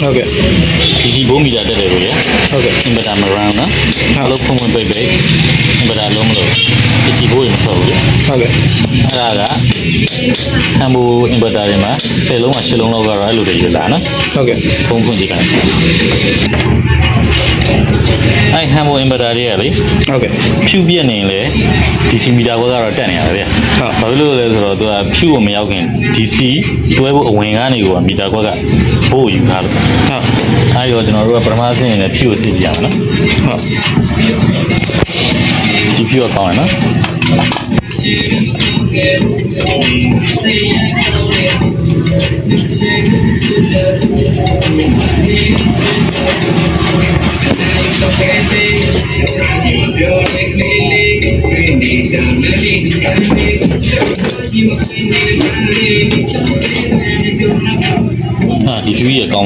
ဟုတ်ကဲ့ DC ဘုံမီတာတက်တယ်လို့ရဟုတ်ကဲ့အင်ဗာတာမရောင်းနော်အလုပ်ဖွင့်ဖွင့်ပိတ်ပိတ်အင်ဗာတာလုံးမလို့ DC ဘိုးရင်မထွက်ဘူးလေဟုတ်ကဲ့အဲ့ဒါကဟမ်ဘူအင်ဗာတာတွေမှာ10လုံးက10လုံးလောက်ကတော့အဲ့လိုတွေရလာနော်ဟုတ်ကဲ့ဘုံဖွင့်ကြည့်ခိုင်းအဲ့ဟမ်ဘူအင်ဗာတာတွေကလေဟုတ်ကဲ့ဖြူပြက်နေရင်လေ DC မီတာဘွဲကတော့တက်နေရတယ်ဗျဟုတ်ဘာဖြစ်လို့လဲဆိုတော့သူကဖြူကိုမရောက်ခင် DC တွဲဖို့အဝင်ကနေကမီတာကွက်ကဘိုးယူထားလို့ဟုတ်အဲ့တော့ကျွန်တော်တို့ကပထမဆင်းရင်လည်းဖြူကိုစစ်ကြည့်ရမယ်နော်ဟုတ်ဒီဖြူကကောင်းတယ်နော် ဟာဒီဖြူကြီးကကော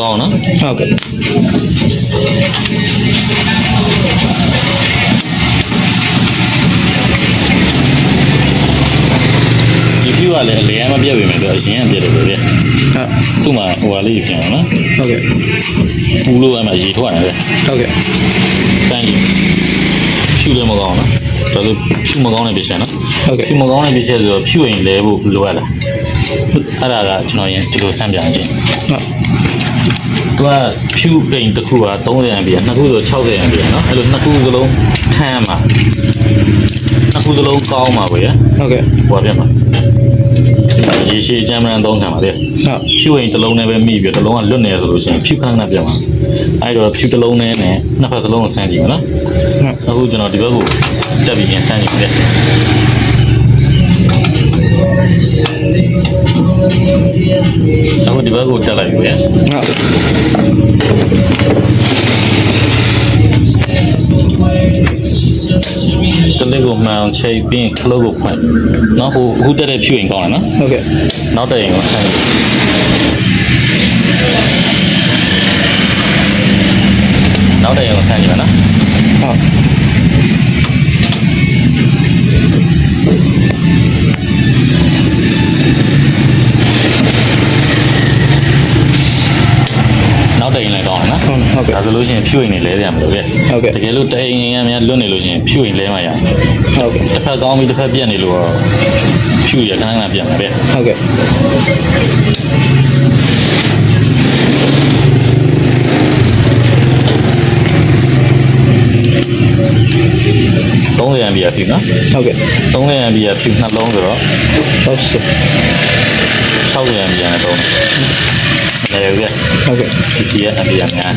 င်းပါမကောင်းနော်ဟုတ်ကဲ့ဒီဖြူကလည်းအလဲမပြတ်ပြီမယ်သူအရင်ကပြတ်တယ်လို့ဗျဟုတ်သူ့မှာဟိုဟာလေးပြန်အောင်နော်ဟုတ်ကဲ့ပူလို့အဲ့မှာရေထွက်နေတယ်ဟုတ်ကဲ့တန်းကြီးဖြူလည်းမကောင်းနော်ဒါဆိုဖြူမကောင်းတဲ့ပြချက်နော်ဟုတ်ကဲ့ဖြူမကောင်းတဲ့ပြချက်ဆိုတော့ဖြူရင်လဲဖို့လိုရတာအဲ့ဒါကကျွန်တော်ရင်ဒီလိုဆန်းပြန်ခြင်းဟုတ် သူကဖြူပိန်တစ်ခုက300ရံပြနှစ်ခုဆို60ရံပြနော်အဲ့လိုနှစ်ခုစလုံးထမ်းမှာနှစ်ခုစလုံးကောင်းမှာပဲဟုတ်ကဲ့ဟိုပြန်ပါရေရှည်အကြမ်းမန်းသုံးခံပါလေဟုတ်ဖြူရင်တစ်လုံးနဲ့ပဲမိပြီးတစ်လုံးကလွတ်နေဆိုလို့ရှိရင်ဖြူခန်းကပြန်ပါအဲ့တော့ဖြူတစ်လုံးနဲ့နဲ့နှစ်ဖက်စလုံးကိုဆန်းကြည့်ပါနော်အခုကျွန်တော်ဒီဘက်ကိုတက်ပြီးပြန်ဆန်းကြည့်ပါလေ က်ကိုတက်လိုက်ပြီရဟုတ်စလက်ကိုမှန်အောင်ချိန်ပြီးခလုတ်ကိုဖွင့်နော်ဟိုအခုတက်တဲ့ဖြူရင်ကောင်းတယ်နော်ဟုတ်ကဲ့နောက်တက်ရင်ကိုဆန်းကြ ဒါဆိုလို့ရှိရင်ဖြူရင်လည်းလဲရမှာလို့ဗျဟုတ်ကဲ့တကယ်လို့တအိမ်ရင်ကများလွတ်နေလို့ရှိရင်ဖြူရင်လဲမှရမယ်ဟုတ်ကဲ့တစ်ဖက်ကောင်းပြီးတစ်ဖက်ပြက်နေလို့တော့ဖြူရခဏခဏပြက်မှာဗျဟုတ်ကဲ့30 MB ဖြူနော်ဟုတ်ကဲ့30 MB ဖြူနှလုံးဆိုတော့ဟုတ်စ60 MB နဲ့သုံးတ There we go. Okay. Just here, nandiyan nga.